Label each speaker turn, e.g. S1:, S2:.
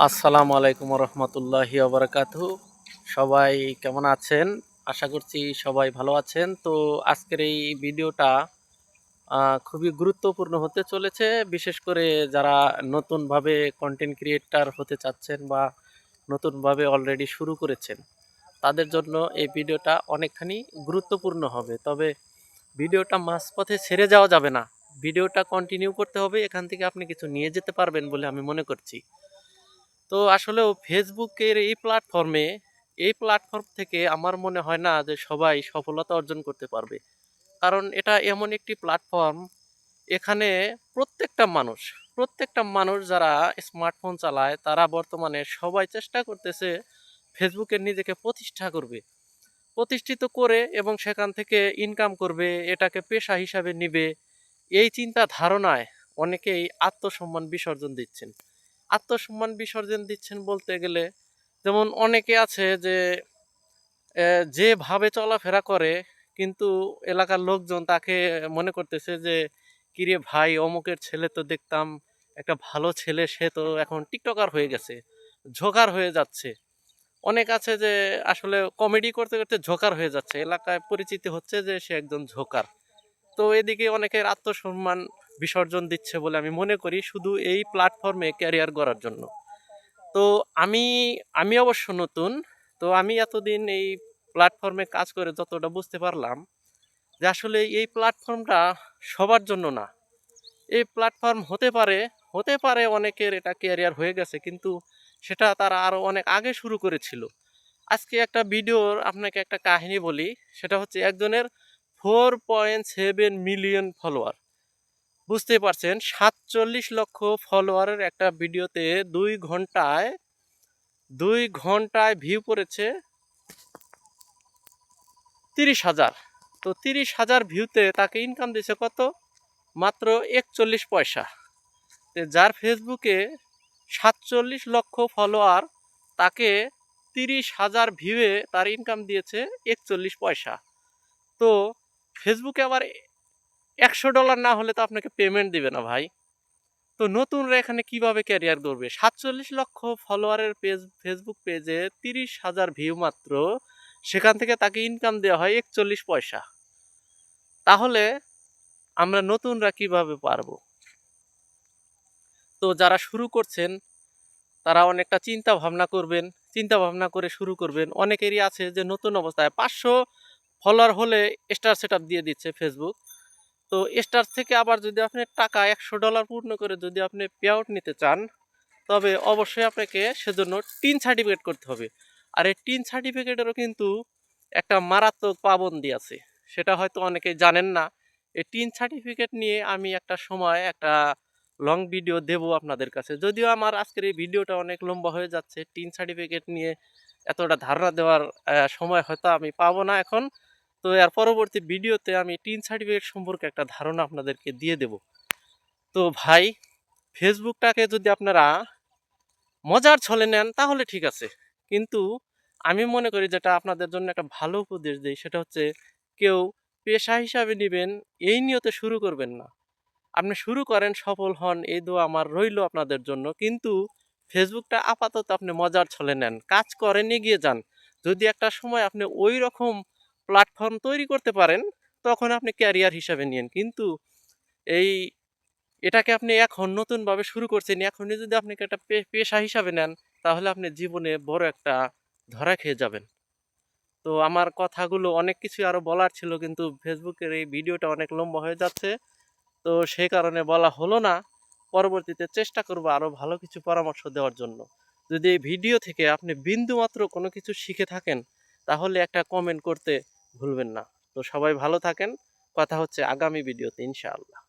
S1: আসসালামু আলাইকুম রহমতুল্লাহি ওবরাকাতু সবাই কেমন আছেন? আশা করছি সবাই ভালো আছেন। তো আজকের এই ভিডিওটা খুবই গুরুত্বপূর্ণ হতে চলেছে। বিশেষ করে যারা নতুনভাবে কন্টেন্ট ক্রিয়েটার হতে চাচ্ছেন বা নতুনভাবে অলরেডি শুরু করেছেন, তাদের জন্য এই ভিডিওটা অনেকখানি গুরুত্বপূর্ণ হবে। তবে ভিডিওটা মাঝপথে ছেড়ে যাওয়া যাবে না। ভিডিওটা কন্টিনিউ করতে হবে। এখান থেকে আপনি কিছু নিয়ে যেতে পারবেন বলে আমি মনে করছি। তো আসলেও ফেসবুকের এই প্ল্যাটফর্মে এই প্ল্যাটফর্ম থেকে আমার মনে হয় না যে সবাই সফলতা অর্জন করতে পারবে। কারণ এটা এমন একটি প্ল্যাটফর্ম এখানে প্রত্যেকটা মানুষ প্রত্যেকটা মানুষ যারা স্মার্টফোন চালায়, তারা বর্তমানে সবাই চেষ্টা করতেছে ফেসবুকে নিজেকে প্রতিষ্ঠা করবে। প্রতিষ্ঠিত করে এবং সেখান থেকে ইনকাম করবে, এটাকে পেশা হিসাবে নিবে, এই চিন্তা ধারণায় অনেকেই আত্মসম্মান বিসর্জন দিচ্ছেন। আত্মসম্মান বিসর্জন দিচ্ছেন বলতে গেলে, যেমন অনেকে আছে যে যেভাবে চলাফেরা করে, কিন্তু এলাকার লোকজন তাকে মনে করতেছে যে, কিরে ভাই, অমুকের ছেলে তো দেখতাম, একটা ভালো ছেলে, সে তো এখন টিকটকার হয়ে গেছে, ঝোকার হয়ে যাচ্ছে। অনেক আছে যে, আসলে কমেডি করতে করতে ঝোকার হয়ে যাচ্ছে। এলাকায় পরিচিতি হচ্ছে যে, সে একজন ঝোকার। তো এদিকে অনেকের আত্মসম্মান বিসর্জন দিচ্ছে বলে আমি মনে করি শুধু এই প্ল্যাটফর্মে ক্যারিয়ার করার জন্য। তো আমি আমি অবশ্য নতুন, তো আমি এতদিন এই প্ল্যাটফর্মে কাজ করে যতটা বুঝতে পারলাম যে আসলে এই প্ল্যাটফর্মটা সবার জন্য না। এই প্ল্যাটফর্ম হতে পারে হতে পারে অনেকের এটা ক্যারিয়ার হয়ে গেছে, কিন্তু সেটা তারা আরও অনেক আগে শুরু করেছিল। আজকে একটা ভিডিওর আপনাকে একটা কাহিনী বলি, সেটা হচ্ছে একজনের four point seven million follower বুঝতেই পারছেন, সাতচল্লিশ লক্ষ ফলোয়ারের একটা ভিডিওতে দুই ঘন্টায় দুই ঘন্টায় ভিউ পড়েছে তিরিশ হাজার। তো তিরিশ হাজার ভিউতে তাকে ইনকাম দিয়েছে কত? মাত্র একচল্লিশ পয়সা। যার ফেসবুকে সাতচল্লিশ লক্ষ ফলোয়ার, তাকে তিরিশ হাজার ভিউয়ে তার ইনকাম দিয়েছে একচল্লিশ পয়সা। তো ফেসবুকে আবার একশো ডলার না হলে তো আপনাকে পেমেন্ট দিবে না ভাই। তো নতুনরা এখানে কীভাবে ক্যারিয়ার করবে সাতচল্লিশ লক্ষ ফলোয়ারের পেজ ফেসবুক পেজে তিরিশ হাজার ভিউ মাত্র। সেখান থেকে তাকে ইনকাম দেওয়া হয় একচল্লিশ পয়সা। তাহলে আমরা নতুনরা কীভাবে পারব? তো যারা শুরু করছেন, তারা অনেকটা চিন্তা ভাবনা করবেন চিন্তা ভাবনা করে শুরু করবেন। অনেকেরই আছে যে নতুন অবস্থায় পাঁচশো ফলোয়ার হলে স্টার সেট দিয়ে দিচ্ছে ফেসবুক তো স্টার থেকে আবার যদি আপনি টাকা একশো ডলার পূর্ণ করে যদি আপনি পে আউট নিতে চান, তবে অবশ্যই আপনাকে সেজন্য টিন সার্টিফিকেট করতে হবে। আর এই টিন সার্টিফিকেটেরও কিন্তু একটা মারাত্মক পাবন্দি আছে। সেটা হয়তো অনেকে জানেন না। এই টিন সার্টিফিকেট নিয়ে আমি একটা সময় একটা লং ভিডিও দেব আপনাদের কাছে। যদিও আমার আজকের এই ভিডিওটা অনেক লম্বা হয়ে যাচ্ছে। টিন সার্টিফিকেট নিয়ে এতটা ধারণা দেওয়ার সময় হয়তো আমি পাবো না এখন। তো এর পরবর্তী ভিডিওতে আমি টিন সার্টিফিকেট সম্পর্কে একটা ধারণা আপনাদেরকে দিয়ে দেব। তো ভাই, ফেসবুকটাকে যদি আপনারা মজার ছলে নেন, তাহলে ঠিক আছে। কিন্তু আমি মনে করি যেটা আপনাদের জন্য একটা ভালো উপদেশ দিই, সেটা হচ্ছে কেউ পেশা হিসাবে নেবেন, এই নিয়তে শুরু করবেন না। আপনি শুরু করেন, সফল হন, এই দোয়া আমার রইল আপনাদের জন্য। কিন্তু ফেসবুকটা আপাতত আপনি মজার ছলে নেন, কাজ করেন, এগিয়ে যান। যদি একটা সময় আপনি ওই রকম প্ল্যাটফর্ম তৈরি করতে পারেন, তখন আপনি ক্যারিয়ার হিসাবে নিন কিন্তু এই এটাকে আপনি এখন নতুনভাবে শুরু করছেন এখনই যদি আপনি একটা পেশা হিসাবে নেন, তাহলে আপনি জীবনে বড় একটা ধরা খেয়ে যাবেন। তো আমার কথাগুলো অনেক কিছু আরও বলার ছিল, কিন্তু ফেসবুকের এই ভিডিওটা অনেক লম্বা হয়ে যাচ্ছে। তো সেই কারণে বলা হলো না, পরবর্তীতে চেষ্টা করব আরও ভালো কিছু পরামর্শ দেওয়ার জন্য। যদি এই ভিডিও থেকে আপনি বিন্দুমাত্র কোনো কিছু শিখে থাকেন, তাহলে একটা কমেন্ট করতে ভুলবেন না। তো সবাই ভালো থাকেন। কথা হচ্ছে আগামী ভিডিওতে ইনশাআল্লাহ।